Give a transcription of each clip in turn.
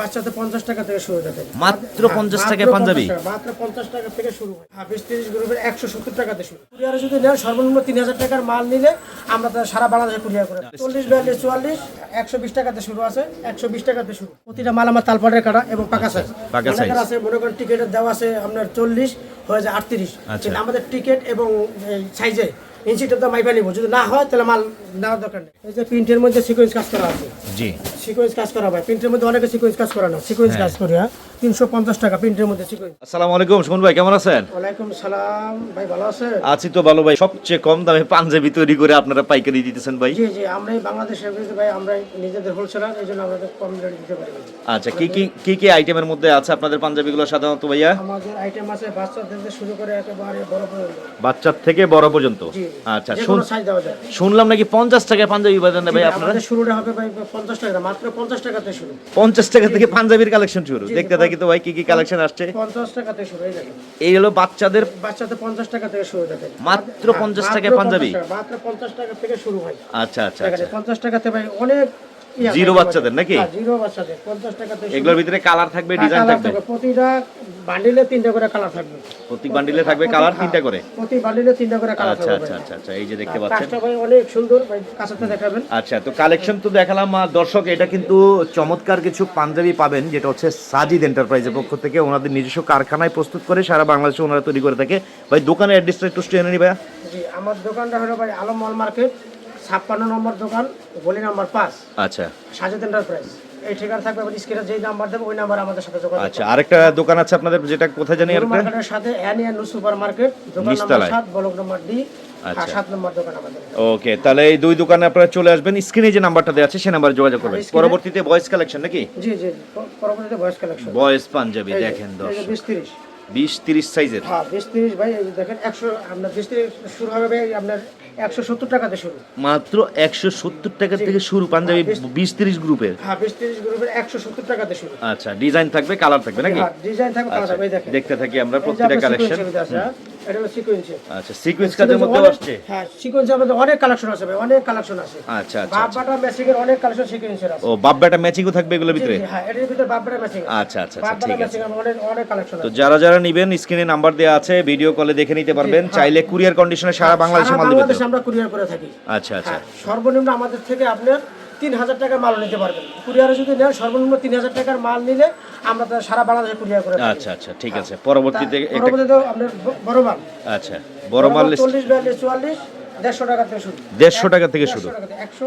বাচ্চাতে পঞ্চাশ টাকা থেকে শুরু থাকে মাত্র হ্যাঁ, 50 মাত্র টাকায় 50 পাঞ্জাবি? মাত্র পঞ্চাশ টাকা থেকে শুরু হয়। বিশ তিরিশ গ্রুপের একশো সত্তর টাকাতে শুরু কুরিয়ারে যদি নেন সর্বনিম্ন তিন হাজার টাকার মাল নিলে আমরা সারা বাংলাদেশে কুরিয়ার করে চল্লিশ বিয়াল্লিশ চুয়াল্লিশ একশো বিশ টাকাতে শুরু আছে একশো বিশ টাকাতে শুরু। প্রতিটা মাল আমার তালপাটের কাটা এবং পাকা সাইজ পাকা size। আছে মনে করেন টিকেটের দেওয়া আছে আপনার চল্লিশ হয়ে যায় আটত্রিশ। আচ্ছা। কিন্তু আমাদের টিকেট এবং সাইজে ইঞ্চিটা মাইপা নিব। যদি না হয় তাহলে মাল নেওয়ার দরকার নেই। এই যে প্রিন্টের মধ্যে সিকোয়েন্স কাজ করা আছে। জি। সিকোয়েন্স কাজ করা ভাই। প্রিন্টের মধ্যে অনেকে সিকোয়েন্স কাজ করা না। সিকোয়েন্স কাজ করি হ্যাঁ? তিনশো পঞ্চাশ টাকা প্রিন্টের মধ্যে সিকোয়েন্স আসসালামু আলাইকুম সুমন ভাই কেমন আছেন? ওয়ালাইকুম সালাম ভাই ভালো আছেন? আছি তো ভালো ভাই। সবচেয়ে কম দামে পাঞ্জাবি তৈরি করে আপনারা পাইকারি দিতেছেন ভাই। জি জি আমরাই বাংলাদেশের বিরুদ্ধে ভাই নিজেদের হোলসেলার এই জন্য আমাদের কম রেট দিতে পারি আচ্ছা কি কি কি কি আইটেমের মধ্যে আছে আপনাদের পাঞ্জাবিগুলো সাধারণত ভাইয়া? আমাদের আইটেম আছে বাচ্চাদের থেকে শুরু করে একেবারে বড় পর্যন্ত। বাচ্চার থেকে বড় পর্যন্ত? আচ্ছা শুনলাম নাকি পঞ্চাশ টাকায় পাঞ্জাবি বাজান ভাই আপনারা? শুরুটা হবে ভাই পঞ্চাশ টাকা। মাত্র শুরু। টাকা থেকে পাঞ্জাবির কালেকশন শুরু। দেখতে থাকি তো ভাই কি কি কালেকশন আসছে। পঞ্চাশ থেকে শুরু এই দেখেন। এই হলো বাচ্চাদের বাচ্চাদের পঞ্চাশ টাকা থেকে শুরু থাকে মাত্র পঞ্চাশ 50 টাকায় পাঞ্জাবি? টাকা, মাত্র পঞ্চাশ টাকা থেকে শুরু হয় আচ্ছা আচ্ছা দেখেন আচ্ছা। পঞ্চাশ টাকাতে ভাই অনেক জিরো বাচ্চাদের নাকি? হ্যাঁ, জিরো বাচ্চাদের পঞ্চাশ টাকাতে শুরু। এগুলোর ভিতরে কালার থাকবে হ্যাঁ, ডিজাইন থাকবে? থাকবে। প্রতিটা বান্ডিলে তিনটা করে কালার থাকবে। প্রতি বান্ডিলে থাকবে কালার তিনটা করে? প্রতি বান্ডিলে তিনটা করে কালার আচ্ছা আচ্ছা আচ্ছা আচ্ছা এই যে দেখতে পাচ্ছেন। কাজটা ভাই অনেক সুন্দর ভাই দেখাবেন। আচ্ছা তো কালেকশন তো দেখালাম দর্শক এটা কিন্তু চমৎকার কিছু পাঞ্জাবি পাবেন যেটা হচ্ছে সাজিদ এন্টারপ্রাইজের পক্ষ থেকে ওনাদের নিজস্ব কারখানায় প্রস্তুত করে সারা বাংলাদেশে ওনারা তৈরি করে থাকে। ভাই দোকানের অ্যাড্রেসটা একটু জেনে নিবা জি আমার দোকানটা হলো ভাই আলম মল মার্কেট ছাপ্পান্ন নম্বর দোকান গলি নাম্বার পাঁচ। আচ্ছা। সাজেদ এন্টারপ্রাইজ। এই ঠিকানা থাকবে স্ক্রিনে যেই নাম্বার দেবো ওই নাম্বার আমাদের সাথে যোগাযোগ আচ্ছা আরেকটা দোকান আছে আপনাদের যেটা কোথায় জানি আরেকটা মার্কেটের সাথে সুপার মার্কেট দোকান নাম্বার সাত ব্লক নম্বর ডি আচ্ছা। ওকে তাহলে এই দুই দোকানে আপনারা চলে আসবেন স্ক্রিনে যে নাম্বারটা দেওয়া আছে সেই নাম্বারে যোগাযোগ করবেন। পরবর্তীতে ভয়েস কালেকশন নাকি? জি জি পরবর্তীতে ভয়েস কালেকশন। ভয়েস পাঞ্জাবি দেখেন দর্শক। বিশ তিরিশ সাইজের। হ্যাঁ বিশ তিরিশ ভাই এই যে দেখেন একশো আপনার বিশ তিরিশ শুরু হবে ভাই আপনার একশো সত্তর টাকাতে শুরু। মাত্র একশো সত্তর টাকা থেকে শুরু পাঞ্জাবি বিশ তিরিশ গ্রুপের। হ্যাঁ বিশ তিরিশ গ্রুপের একশো সত্তর টাকাতে শুরু। আচ্ছা ডিজাইন থাকবে কালার থাকবে নাকি? হ্যাঁ ডিজাইন থাকবে কালার দেখতে থাকি আমরা প্রত্যেকটা কালেকশন মধ্যে হ্যাঁ? এটা হলো সিকোয়েন্সে আচ্ছা সিকোয়েন্স কাজের মধ্যেও আসছে? হ্যাঁ সিকোয়েন্সের মধ্যে অনেক কালেকশন আছে ভাই অনেক কালেকশন আছে। আচ্ছা আচ্ছা বাপ ম্যাচিং এর অনেক কালেকশন সিকোয়েন্সের আছে। ও ম্যাচিংও থাকবে এগুলোর ভিতরে? হ্যাঁ এটার ভিতরে ম্যাচিং আচ্ছা আচ্ছা আচ্ছা ঠিক আছে। অনেক অনেক কালেকশন তো যারা যারা নিবেন স্ক্রিনে নাম্বার দেওয়া আছে ভিডিও কলে দেখে নিতে পারবেন। হ্যাঁ। চাইলে কুরিয়ার কন্ডিশনে সারা বাংলাদেশে সারা মাল দিবেন। আমরা কুরিয়ার করে থাকি। আচ্ছা আচ্ছা। হ্যাঁ, সর্বনিম্ন আমাদের থেকে আপনার তিন হাজার টাকার মাল নিতে পারবেন। কুরিয়ারে যদি নেন সর্বনিম্ন তিন হাজার টাকার মাল নিলে আমরা তো সারা বাংলাদেশে কুরিয়ার করে আচ্ছা আচ্ছা ঠিক আছে। পরবর্তীতে পরবর্তীতে আপনার বড় মাল। আচ্ছা বড় মাল চল্লিশ বিয়াল্লিশ চুয়াল্লিশ দেড়শো টাকা থেকে শুরু। দেড়শো টাকা থেকে শুরু। একশো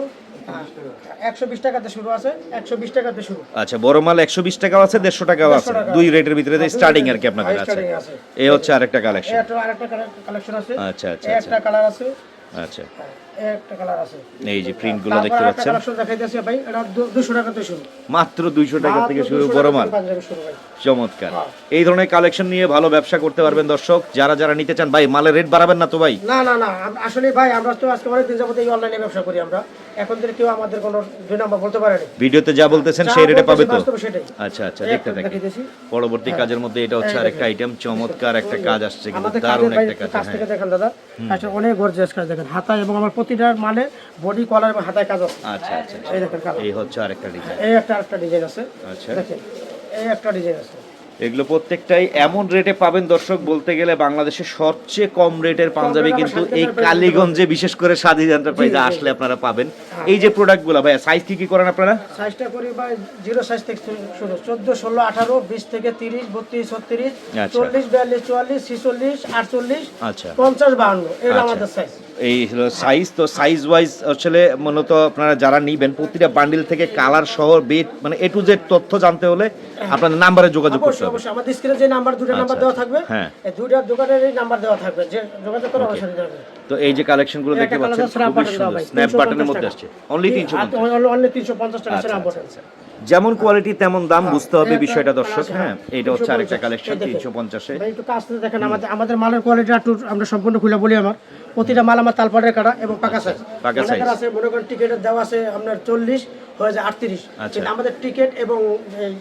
আচ্ছা বড় মাল একশো বিশ টাকাও আছে দেড়শো টাকাও আছে। দুই রেটের ভিতরে দুই স্টার্টিং আর কি আপনাদের আছে। starting হচ্ছে আরেকটা কালেকশন একটা আরেকটা কালেকশন আছে। আচ্ছা, আচ্ছা, একটা কালার আছে। আচ্ছা। হ্যাঁ, একটা কালার আছে। এই যে প্রিন্ট দেখতে পাচ্ছেন? দেখাইতেছি ভাই এটা দুশো টাকাতে শুরু। মাত্র দুইশো টাকা থেকে শুরু বড় মাল। থেকে পাঞ্জাবি শুরু ভাই চমৎকার। হ্যাঁ। এই ধরনের কালেকশন নিয়ে ভালো ব্যবসা করতে পারবেন দর্শক। যারা যারা নিতে চান ভাই মালের রেট বাড়াবেন না তো ভাই? না না না। আসলে ভাই আমরা তো আজকে অনেক দিন যাবত এই অনলাইনে ব্যবসা করি আমরা। এখন থেকে কেউ আমাদের কোনো দুই নাম্বার বলতে পারেনি ভিডিওতে যা বলতেছেন সেই রেটে পাবে তো? আচ্ছা আচ্ছা দেখতে থাকি পরবর্তী কাজের মধ্যে এটা হচ্ছে আরেকটা আইটেম চমৎকার একটা কাজ আসছে কিন্তু আমাদের দারুণ একটা কাজ। হ্যাঁ। থেকে দেখেন দাদা। কাজটা অনেক গর্জিয়াস কাজ দেখেন হাতায় এবং আমার প্রতিটার মানে বডি কলার এবং হাতায় কাজ আছে। আচ্ছা আচ্ছা এই দেখেন এই হচ্ছে আরেকটা ডিজাইন এই একটা আরেকটা ডিজাইন আছে। আচ্ছা। দেখেন এই একটা ডিজাইন আছে। এগুলো প্রত্যেকটাই এমন রেটে পাবেন দর্শক বলতে গেলে বাংলাদেশের সবচেয়ে কম রেটের পাঞ্জাবি কিন্তু এই কালীগঞ্জে বিশেষ করে স্বাধীন এন্টারপ্রাইজে। আসলে আপনারা পাবেন। এই যে প্রোডাক্টগুলো ভাই সাইজ কি কি করেন আপনারা? সাইজটা করি ভাই জিরো সাইজ থেকে শুরু চোদ্দ ষোলো আঠারো বিশ থেকে তিরিশ বত্রিশ ছত্রিশ আচ্ছা। চল্লিশ বিয়াল্লিশ চুয়াল্লিশ ছিচল্লিশ আটচল্লিশ আচ্ছা। পঞ্চাশ বাহান্ন। এগুলো আচ্ছা। আমাদের সাইজ এই হলো সাইজ তো সাইজ ওয়াইজ আসলে মূলত আপনারা যারা নিবেন প্রতিটা বান্ডিল থেকে কালার সহ বেট মানে এ টু জেড তথ্য জানতে হলে আপনাদের নাম্বারে যোগাযোগ করতে হবে। অবশ্যই। আমাদের স্ক্রিনে যে নাম্বার দুটো নাম্বার দেওয়া থাকবে হ্যাঁ। এই দুইটা দোকানের এই নাম্বার দেওয়া থাকবে। যে যোগাযোগ করে অবশ্যই নিতে তো এই যে কালেকশনগুলো দেখতে পাচ্ছেন সুন্দর। স্ন্যাপ বাটনের মধ্যে টাকা। আসছে। অনলি জি, তিনশো আর অনলি তিনশো পঞ্চাশ টাকা সেরা আচ্ছা, বটেন আচ্ছা। যেমন কোয়ালিটি তেমন দাম বুঝতে হবে বিষয়টা দর্শক। হ্যাঁ। হ্যাঁ। এটা হচ্ছে আরেকটা কালেকশন তিনশো পঞ্চাশে। একটু কাছ থেকে দেখেন আমাদের আমাদের মালের কোয়ালিটি একটু আমরা সম্পূর্ণ খুলে বলি আমার। প্রতিটা মাল আমার তালপাটের কাটা এবং পাকা সাইজ পাকা size। আছে মনে করেন টিকেটের দেওয়া আছে আপনার চল্লিশ হয়ে যায় আটত্রিশ। আচ্ছা। কিন্তু আমাদের টিকেট এবং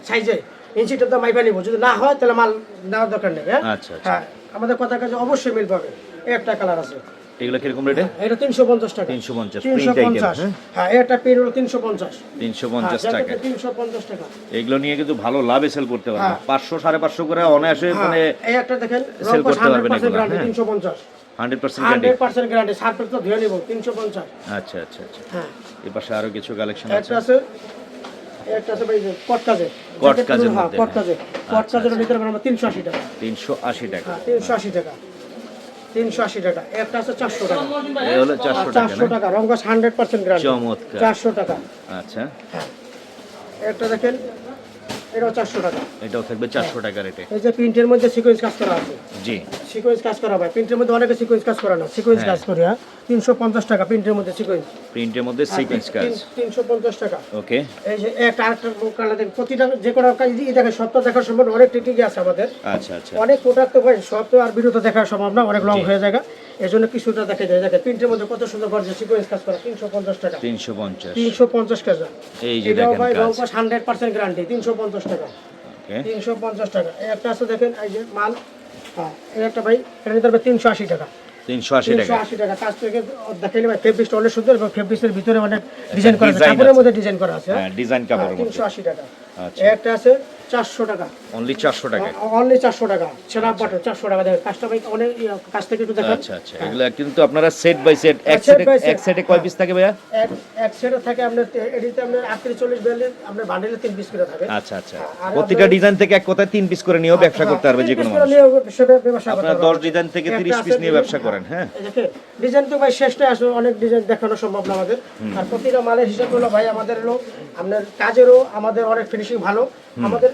সাইজে ইঞ্চিটা তো মাইপা নিব। যদি না হয় তাহলে মাল নেওয়ার দরকার নেই হ্যাঁ? আচ্ছা, আচ্ছা। হ্যাঁ আমাদের কথা কাছে অবশ্যই মিল পাবে। একটা কালার আছে। এগুলো কীরকম রেটে এটা তিনশো পঞ্চাশ টাকা। 350, তিনশো print item, পঞ্চাশ। হ্যাঁ? হ্যাঁ এটা পেন হলো তিনশো পঞ্চাশ। তিনশো পঞ্চাশ টাকা। তিনশো পঞ্চাশ টাকা। এগুলো নিয়ে কিন্তু ভালো লাভে সেল করতে পারবে। হ্যাঁ। পাঁচশো সাড়ে পাঁচশো করে অনায়াসে হ্যাঁ, মানে এই একটা দেখেন রংকশ করতে পারবেন 100% এগুলো, গ্যারান্টি হ্যাঁ। তিনশো পঞ্চাশ। Hundred percent guarantee percent guarantee তো ধুয়ে নিব তিনশো পঞ্চাশ। আচ্ছা আচ্ছা আচ্ছা। হ্যাঁ। এ পাশে আরও কিছু কালেকশন আছে? আছে একটা আছে ভাই কট হ্যাঁ। মধ্যে, কটকাজে কটকাজের ভিতরে আমরা তিনশো আশি টাকা। তিনশো আশি টাকা। হ্যাঁ তিনশো আশি টাকা। তিনশো আশি টাকা। একটা আছে চারশো টাকা। চারশো টাকা না? হান্ড্রেড পার্সেন্ট চমৎকার। চারশো টাকা। আচ্ছা। হ্যাঁ। একটা দেখেন এটাও চারশো টাকা। এটাও থাকবে চারশো টাকা রেটে। এই যে প্রিন্টের মধ্যে সিকোয়েন্স কাজ করা আছে। জি। সিকোয়েন্স কাজ করা হয় প্রিন্টের মধ্যে অনেকে সিকোয়েন্স কাজ করা না। সিকোয়েন্স হ্যাঁ। কাজ করি হ্যাঁ? তিনশো পঞ্চাশ টাকা প্রিন্টের মধ্যে সিকোয়েন্স প্রিন্টের মধ্যে সিকোয়েন্স কাজ। তিনশো পঞ্চাশ টাকা। ওকে। এই যে একটা আরেকটা কালার দেখেন। প্রতিটা যে কোনো কাজ ই দেখেন সব তো দেখার সম্ভব অনেক টিটিকে আছে আমাদের। আচ্ছা আচ্ছা। অনেক প্রোডাক্ট তো ভাই সব তো আর বিরত দেখা সম্ভব না। অনেক লং হয়ে যায় জন্য কিছুটা দেখা যায়? দেখেন প্রিন্টের মধ্যে কত সুন্দর করছে সিকোয়েন্স কাজ করা তিনশো পঞ্চাশ টাকা। তিনশো পঞ্চাশ। তিনশো পঞ্চাশ টাকা এই যে এটাও দেখেন ভাই রংকশ হান্ড্রেড পার্সেন্ট গ্যারান্টি তিনশো পঞ্চাশ টাকা। তিনশো পঞ্চাশ টাকা। একটা আছে দেখেন এই যে মাল হ্যাঁ এই একটা ভাই এটা নিতে তিনশো আশি টাকা। তিনশো আশি তিনশো টাকা আশি টাকা। কাজ থেকে দেখাইলে ভাই ফেব্রিক্সটা অনেক সুন্দর এবং ফেব্রিক্সের ভিতরে অনেক ডিজাইন করা আছে। কাপড়ের মধ্যে ডিজাইন করা আছে। হ্যাঁ ডিজাইন কাপড়ের তিনশো আশি টাকা। আচ্ছা। একটা আছে চারশো টাকা। অনলি চারশো টাকা। অনলি চারশো টাকা। সেরা বাটন চারশো টাকা দেখেন কাজটা ভাই অনেক ইয়ে, কাছ থেকে একটু দেখেন। আচ্ছা আচ্ছা। এগুলো কিন্তু আপনারা সেট বাই সেট এক সেটে এক সেটে কয় পিস থাকে ভাইয়া? এক এক সেটে থাকে আপনার এডিতে আপনার আটত্রিশ চল্লিশ বিয়াল্লিশ আপনার বান্ডেলে তিন পিস করে থাকে। আচ্ছা আচ্ছা। প্রতিটা ডিজাইন থেকে এক কথায় তিন পিস করে নিয়েও ব্যবসা করতে পারবে যে কোনো মানুষ। আপনারা দশ ডিজাইন থেকে তিরিশ পিস নিয়ে ব্যবসা করেন হ্যাঁ। ডিজাইন তো ভাই শেষটাই আসলে অনেক ডিজাইন দেখানো সম্ভব না আমাদের। আর প্রতিটা মালের হিসাব হলো ভাই আমাদের হলো আপনার কাজেরও আমাদের অনেক ফিনিশিং ভালো। আমাদের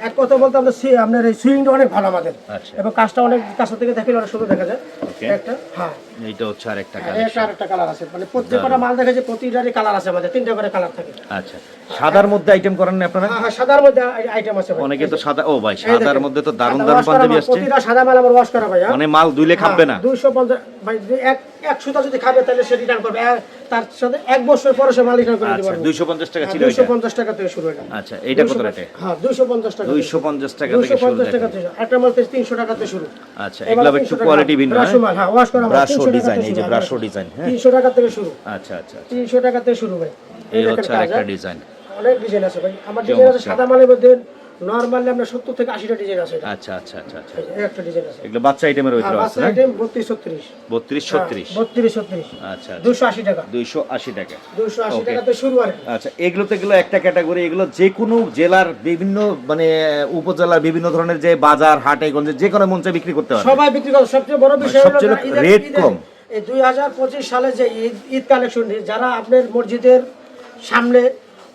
এক কথা বলতে আমাদের সি- আপনার এই সুইংটা অনেক ভালো আমাদের। আচ্ছা। এবং কাজটা অনেক কাছে থেকে দেখলে অনেক সুন্দর দেখা যায়। একটা হ্যাঁ। এইটা হচ্ছে আর একটা কালেকশন একটা আরেকটা কালার আছে। মানে প্রত্যেকটা মাল দেখা যায় প্রতিটারই কালার আছে আমাদের। তিনটা করে কালার থাকে। আচ্ছা। সাদার মধ্যে আইটেম করেন না আপনারা? হ্যাঁ হ্যাঁ সাদার মধ্যে আইটেম আছে অনেকে তো সাদা ও ভাই সাদার মধ্যে তো দারুণ সাদা দারুণ পাঞ্জাবি আসছে। প্রতিটা সাদা মাল আমার ওয়াশ করা ভাই হ্যাঁ? মানে মাল দুইলে খাবে না? দুইশো পঞ্চাশ ভাই এক এক সুতা যদি খাবে তাহলে সে রিটার্ন করবে। তার সাথে এক বছর পরে সে মাল রিটার্ন করে দিতে আচ্ছা পারবে। দুইশো পঞ্চাশ টাকা ছিল দুইশো এটা পঞ্চাশ টাকা থেকে শুরু এটা। আচ্ছা এইটা কত রেটে? হ্যাঁ দুইশো পঞ্চাশ টাকা দুইশো পঞ্চাশ টাকা দুইশো পঞ্চাশ টাকা থেকে একটা মাল থেকে তিনশো টাকাতে শুরু। আচ্ছা এগুলো একটু কোয়ালিটি ভিন্ন মাল হ্যাঁ ওয়াশ করা ব্রাশো ডিজাইন এই যে ব্রাশো। ডিজাইন হ্যাঁ? তিনশো টাকা থেকে শুরু। আচ্ছা আচ্ছা। তিনশো টাকা থেকে শুরু ভাই। এই হচ্ছে হ্যাঁ? ডিজাইন অনেক ডিজাইন আছে ভাই। আমার ডিজাইন আছে সাদা মালের মধ্যে নর্মালি আমরা সত্তর থেকে আশিটা ডিজাইন আছে এটা। আচ্ছা আচ্ছা আচ্ছা আচ্ছা। একটা ডিজাইন আছে। এগুলো বাচ্চা আইটেমের ভিতরে আছে না? আইটেম বত্রিশ ছত্রিশ। বত্রিশ ছত্রিশ। বত্রিশ ছত্রিশ। আচ্ছা আচ্ছা। দুশো আশি টাকা। দুইশো আশি টাকা। দুশো আশি Okay. টাকাতে শুরু আর আচ্ছা এগুলো তো এগুলো একটা ক্যাটাগরি এগুলো যে কোনো জেলার বিভিন্ন মানে উপজেলার বিভিন্ন ধরনের যে বাজার হাটে গঞ্জে যে কোনো মঞ্চে বিক্রি করতে পারবে। সবাই বিক্রি করে সবচেয়ে বড় বিষয় হলো ঈদের- rate ঈদের- কম। এই দুই হাজার পঁচিশ সালে যে ঈদ ঈদ কালেকশন যারা আপনার মসজিদের সামনে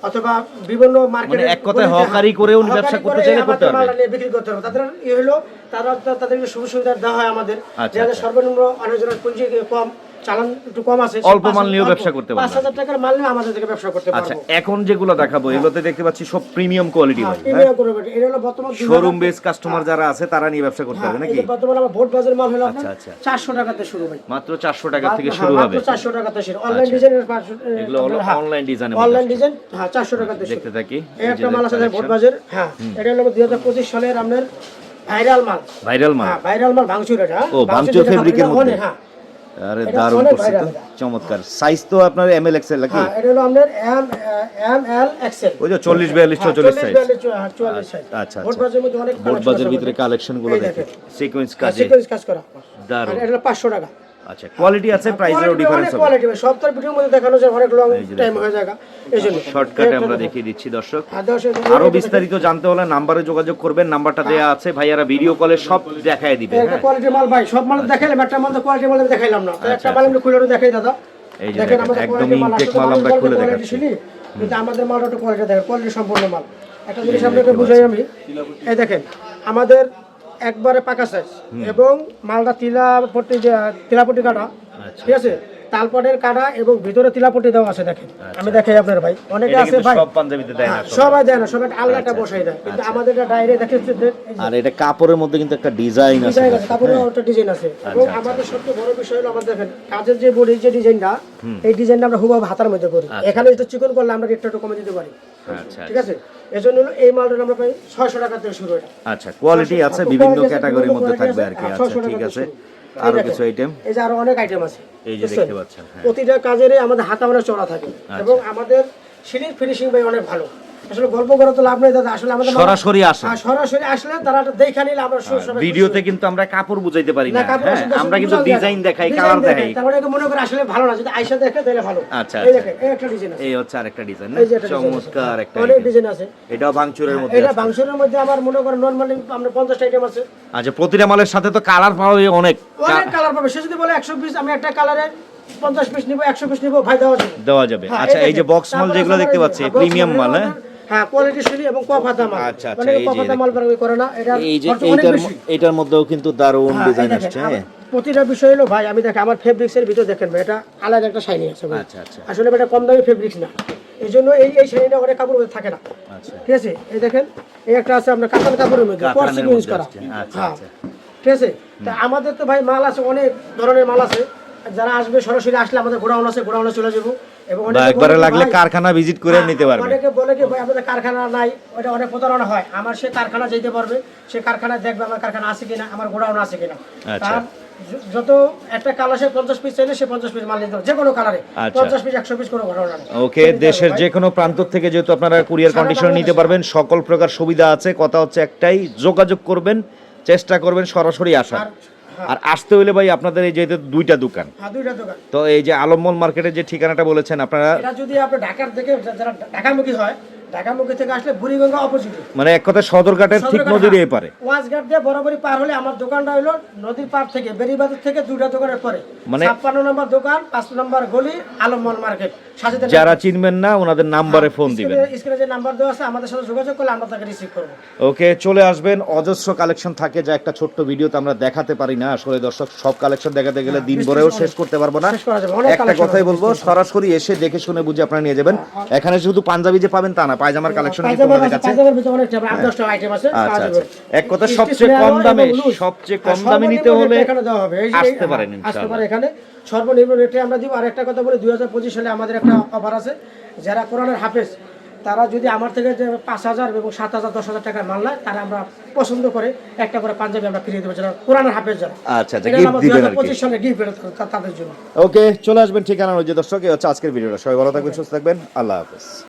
অথবা বিভিন্ন মার্কেটে এক কথায় হকারি করেও ব্যবসা করতে চাইলে করতে পারবে। বিক্রি করতে হবে তাদের ই হলো তারা তাদেরকে সুযোগ সুবিধা দেওয়া হয় আমাদের আচ্ছা, যাদের আচ্ছা। সর্বনিম্ন অনেকজনের পুঁজি কম চালান একটু কম আছে। অল্প মাল নিয়েও ব্যবসা করতে পারবে। টাকার মাল নিয়ে আমাদের থেকে ব্যবসা করতে আচ্ছা এখন যেগুলো দেখাবো এগুলোতে দেখতে পাচ্ছি সব প্রিমিয়াম কোয়ালিটি হ্যাঁ, করে বেটে। এটা হলো বর্তমান শোরুম বেস কাস্টমার যারা আছে তারা নিয়ে ব্যবসা করতে হ্যাঁ, হবে এই নাকি? বর্তমানে আমার বাজার মাল হলো আচ্ছা, আচ্ছা। চারশো টাকাতে শুরু মাত্র চারশো টাকা থেকে হ্যাঁ, শুরু মাত্র 400 টাকাতে শুরু। অনলাইন আচ্ছা। ডিজাইনের এগুলো হলো অনলাইন ডিজাইনের অনলাইন ডিজাইন হ্যাঁ 400 টাকাতে শুরু। দেখতে থাকি একটা মাল আছে ভোট বাজার হ্যাঁ এটা হলো 2025 সালের আপনার ভাইরাল মাল। ভাইরাল মাল। হ্যাঁ ভাইরাল মাল ভাঙচুর এটা। ও, ভাঙচুর এর মধ্যে। হ্যাঁ। আরে দারুণ করছে তো। চমৎকার। সাইজ তো আপনার এম এল এক্সেল নাকি? হ্যাঁ এটা হলো আমাদের এম এম এল এক্সেল ওই যে চল্লিশ বিয়াল্লিশ চল্লিশ সাইজ চুয়াল্লিশ সাইজ আচ্ছা, ভোট আচ্ছা। বাজারের মধ্যে অনেক বোর্ড বাজারের ভিতরে কালেকশনগুলো দেখে দেখেন। সিকোয়েন্স কাজ সিকোয়েন্স কাজ করা। দারুণ। এটা হলো 500 টাকা। আচ্ছা কোয়ালিটি আছে প্রাইসেরও Quality ডিফারেন্স হবে। quality ভাই। সপ্তাহের ভিডিওর মধ্যে দেখানো যায় অনেক লং টাইম হয়ে যায় এই জন্য শর্টকাটে আমরা দেখিয়ে দিচ্ছি দর্শক। আরও বিস্তারিত জানতে হলে নাম্বারে যোগাযোগ করবেন নাম্বারটা দেওয়া আছে ভাইয়ারা ভিডিও কলে সব দেখায় দিবে হ্যাঁ। কোয়ালিটির মাল ভাই সব মাল দেখাইলাম একটা মাল তো কোয়ালিটি মাল দেখাইলাম না। একটা মাল আমি খুলে দেখাই দাদা। এই যে একদম quality মাল, আমরা খুলে দেখাচ্ছি। কিন্তু আমাদের মালটা একটু কোয়ালিটি দেখেন কোয়ালিটি সম্পূর্ণ মাল। একটা জিনিস আপনাকে বুঝাই আমি এই দেখেন আমাদের একবারে পাকা সাইজ এবং মালদা তিলাপটি যে তিলাপট্টি কাটা আচ্ছা। ঠিক আছে তালপটের কাটা এবং ভিতরে তিলাপট্টি দেওয়া আছে দেখেন। আমি দেখাই আপনার ভাই। অনেকে আছে ভাই সব পাঞ্জাবিতে দেয় না হ্যাঁ, সবাই দেয় না সবাই আলাদা একটা বসাই দেয়। কিন্তু আমাদের এটা ডাইরেক্ট দেখেছে আর এটা কাপড়ের মধ্যে কিন্তু একটা ডিজাইন আছে ডিজাইন আছে কাপড়ের একটা ডিজাইন আছে। এবং আচ্ছা, আমাদের সবচেয়ে বড় বিষয় হলো আমাদের দেখেন কাজের যে বডির যে ডিজাইনটা এই ডিজাইনটা আমরা হুবহু হাতার মধ্যে করি। এখানে একটু চিকন করলে আমরা রেটটা একটু কমে দিতে পারি। আচ্ছা ঠিক আছে? এই জন্য হলো এই মালটা আমরা পাই ছয়শো টাকা থেকে শুরু এটা। আচ্ছা কোয়ালিটি আছে বিভিন্ন ক্যাটাগরির মধ্যে থাকবে আর কি। হ্যাঁ, আচ্ছা ঠিক আছে। আরও কিছু আইটেম এই যে আরও অনেক আইটেম আছে এই যে দেখতে পাচ্ছেন, হ্যাঁ। প্রতিটা কাজেরই আমাদের হাত আমরা চড়া থাকে আচ্ছা। এবং আমাদের সিলিং ফিনিশিং ভাই অনেক ভালো আসলে গল্প করে তো লাভ নেই দাদা আসলে আমাদের সরাসরি আসেন। হ্যাঁ, সরাসরি আসলে তারা দেখে নিলে আমরা সু- ভিডিওতে কিন্তু আমরা কাপড় বুঝাইতে পারি না হ্যাঁ আমরা কিন্তু ডিজাইন দেখাই কালার দেখাই তারপরে একে মনে করে আসলে ভালো না যদি দেখে তাহলে ভালো। আচ্ছা, এই আচ্ছা। দেখেন এই একটা ডিজাইন আছে। এই হচ্ছে আরেকটা ডিজাইন এই। চমৎকার একটা অনেক ডিজাইন আছে। এটাও ভাঙচুরের মধ্যে এটা। বাংশের মধ্যে আমার মনে করেন নর্মালি আমরা পঞ্চাশটা আইটেম আছে। আচ্ছা প্রতিটা মালের সাথে তো কালার পাওয়া যায় অনেক। অনেক কালার পাবে। সে যদি বলে একশো পিস আমি একটা কালারে পঞ্চাশ পিস নিবো একশো পিস নিবো ভাই দেওয়া যাবে। দেওয়া যাবে। হ্যাঁ, আচ্ছা এই যে বক্স মাল যেগুলো দেখতে পাচ্ছি হ্যাঁ, প্রিমিয়াম মাল হ্যাঁ? হ্যাঁ কোয়ালিটি শুনি এবং কফাতা মাল আচ্ছা, আচ্ছা, অনেকে এই যে কফাতা মাল বের করে না এটা এই যে এইটার বেশি। মধ্যেও কিন্তু দারুণ ডিজাইন আসছে। হ্যাঁ প্রতিটা বিষয় হলো ভাই আমি দেখেন আমার ভিতর দেখেন ভাই এটা আলাদা একটা শাইনি আছে ভাই। আচ্ছা, আচ্ছা। আসলে এটা কম দামি ফেব্রিক্স না। এই জন্য এই এই শাইনিটা অনেক কাপড় মধ্যে থাকে না। আচ্ছা। ঠিক আছে? এই দেখেন এই একটা আছে আপনার কাতান কাপড়ের মধ্যে পরশি ইউজ করা। আচ্ছা, হ্যাঁ। আচ্ছা। ঠিক আছে? তা আমাদের তো ভাই মাল আছে অনেক ধরনের মাল আছে। যারা আসবে সরাসরি আসলে আমাদের গোডাউন আছে গোডাউনে চলে যাব। বা একবারে লাগলে কারখানা ভিজিট করে হ্যাঁ, নিতে পারবে। অনেকে বলে কি ভাই আমাদের কারখানা নাই। ওটা অনেক প্রতারণা হয়। আমার সে কারখানা যেতে পারবে সে কারখানা দেখবে আমার কারখানা আছে কিনা আমার গোডাউন আছে কিনা। আচ্ছা। তার যত একটা কালার সে পঞ্চাশ পিস চাইলে সে পঞ্চাশ পিস মাল নিতে যে কোনো কালারে। আচ্ছা। পঞ্চাশ পিস একশো পিস কোনো ঘটনা ওকে দেশের যে কোনো প্রান্ত থেকে যেহেতু আপনারা কুরিয়ার কন্ডিশন নিতে পারবেন সকল প্রকার সুবিধা আছে। কথা হচ্ছে একটাই যোগাযোগ করবেন চেষ্টা করবেন সরাসরি আসার। আর-। আসতে হলে ভাই আপনাদের এই যে দুইটা দোকান হ্যাঁ দুইটা দোকান তো এই যে আলমমল মার্কেটের যে ঠিকানাটা বলেছেন আপনারা যদি আপনি ঢাকার থেকে যারা ঢাকামুখী হয় ঢাকামুখী থেকে আসলে বুড়িগঙ্গা অপোজিটে মানে এক কথা সদরঘাটের ঠিক নদীর এই পারে। ওয়াজঘাট দিয়ে বরাবরই পার হলে আমার দোকানটা হলো নদীর পার থেকে বেরিবাজার থেকে দুইটা দোকানের পরে। মানে- ছাপ্পান্ন নম্বর দোকান পাঁচ নম্বর গলি আলমমল মার্কেট। যারা চিনবেন না ওনাদের নাম্বারে ফোন দিবেন। স্ক্রিনে যে নাম্বার দেওয়া আছে আমাদের সাথে যোগাযোগ করলে আমরা তাকে রিসিভ করব। ওকে চলে আসবেন। অজস্র কালেকশন থাকে যা একটা ছোট্ট ভিডিওতে আমরা দেখাতে পারি না। আসলে দর্শক সব কালেকশন দেখাতে গেলে দিন ভরেও শেষ করতে পারব না। একটা কথাই বলব সরাসরি এসে দেখে শুনে বুঝে আপনারা নিয়ে যাবেন। এখানে শুধু পাঞ্জাবি যে পাবেন তা না পায়জামার কালেকশন আছে, পায়জামার ভিতরে অনেক আইটেম আছে আচ্ছা, আচ্ছা। এক কথা সবচেয়ে কম দামে, সবচেয়ে কম দামে নিতে হলে এখানে দেওয়া হবে। আসতে পারেন আসতে ইনশাআল্লাহ। পারে এখানে। সর্বনিম্ন রেটে আমরা দিব। আর একটা কথা বলি দুই হাজার পঁচিশ সালে আমাদের একটা অফার আছে। যারা কোরআনের হাফেজ তারা যদি আমার থেকে যে পাঁচ হাজার এবং সাত হাজার দশ হাজার টাকার মাল নেয় তারা আমরা পছন্দ করে একটা করে পাঞ্জাবি আমরা ফিরিয়ে দেবো যারা কোরআনের হাফেজ যারা। আচ্ছা আচ্ছা 2025 সালে গিফট তাদের জন্য। ওকে চলে আসবেন ঠিকানা ওই যে দর্শক হচ্ছে আজকের ভিডিওটা। সবাই ভালো থাকবেন সুস্থ থাকবেন। আল্লাহ হাফেজ।